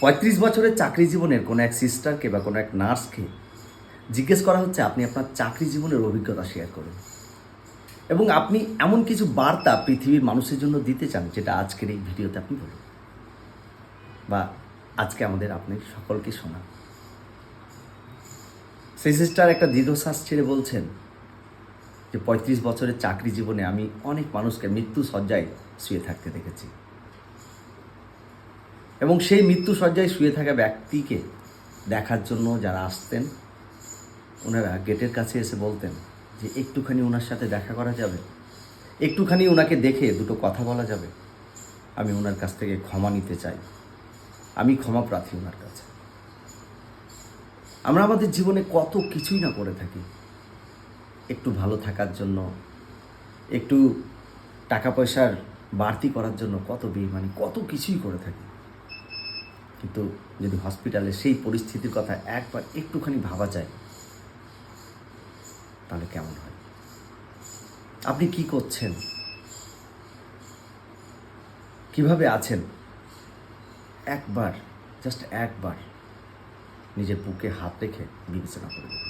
পঁয়ত্রিশ বছরের চাকরি জীবনের কোনো এক সিস্টারকে বা কোনো এক নার্সকে জিজ্ঞেস করা হচ্ছে, আপনি আপনার চাকরি জীবনের অভিজ্ঞতা শেয়ার করুন। এবং আপনি এমন কিছু বার্তা পৃথিবীর মানুষের জন্য দিতে চান, যেটা আজকের এই ভিডিওতে আপনি বলুন। বা আজকে আমাদের আপনি সকলকে শোনান। সেই সিস্টার একটা দীর্ঘশ্বাস ছেড়ে বলছেন যে, পঁয়ত্রিশ বছরের চাকরি জীবনে আমি অনেক মানুষকে মৃত্যু সজ্জায় শুয়ে থাকতে দেখেছি। এবং সেই মৃত্যু সজ্জায় শুয়ে থাকা ব্যক্তিকে দেখার জন্য যারা আসতেন, ওনারা গেটের কাছে এসে বলতেন যে, একটুখানি ওনার সাথে দেখা করা যাবে? একটুখানি ওনাকে দেখে দুটো কথা বলা যাবে? আমি ওনার কাছ থেকে ক্ষমা নিতে চাই। আমি ক্ষমা প্রার্থী ওনার কাছে। আমরা আমাদের জীবনে কত কিছুই না করে থাকি। একটু ভালো থাকার জন্য, একটু টাকা পয়সার বাড়তি করার জন্য কত বেইমানি, কত কিছুই করে থাকি। কিন্তু যদি হসপিটালে সেই পরিস্থিতির কথা একবার একটুখানি ভাবা যায়, তাহলে কেমন হয়? আপনি কি করছেন? কীভাবে আছেন? একবার জাস্ট একবার নিজের বুকে হাত রেখে বিবেচনা করে দেখুন।